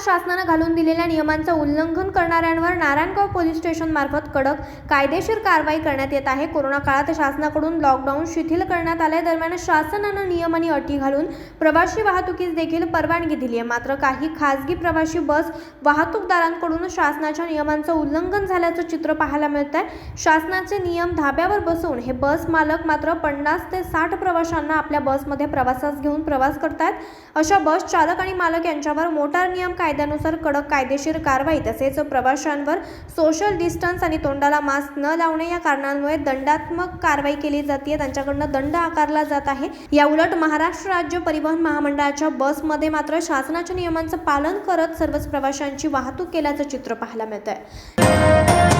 शासनानं घालून दिलेल्या नियमांचं उल्लंघन करणाऱ्यांवर नारायणगाव पोलीस स्टेशन मार्फत कडक कायदेशीर कारवाई करण्यात येत आहे. कोरोना काळात शासनाकडून लॉकडाऊन शिथिल करण्यात आले दरम्यान शासनानं नियम आणि अटी घालून प्रवासी वाहतुकीस देखील परवानगी दिली आहे. मात्र काही खासगी प्रवासी बस वाहतूकदारांकडून शासनाच्या नियमांचं उल्लंघन झाल्याचं चित्र पाहायला मिळत आहे शासनाचे नियम धाब्यावर बसवून हे बस मालक मात्र पन्नास ते साठ प्रवाशांना आपल्या बसमध्ये प्रवासास घेऊन प्रवास करतात अशा बस चालक आणि मालक यांच्यावर मोटार नियम काय कायद्यानुसार कडक कायदेशीर कारवाई तसेच प्रवाशांवर सोशल डिस्टन्स आणि तोंडाला मास्क न लावणे या कारणांमुळे दंडात्मक कारवाई केली जाते त्यांच्याकडनं दंड आकारला जात आहे. या उलट महाराष्ट्र राज्य परिवहन महामंडळाच्या बसमध्ये मात्र शासनाच्या नियमांचं पालन करत सर्वच प्रवाशांची वाहतूक केल्याचं चित्र पाहायला मिळत आहे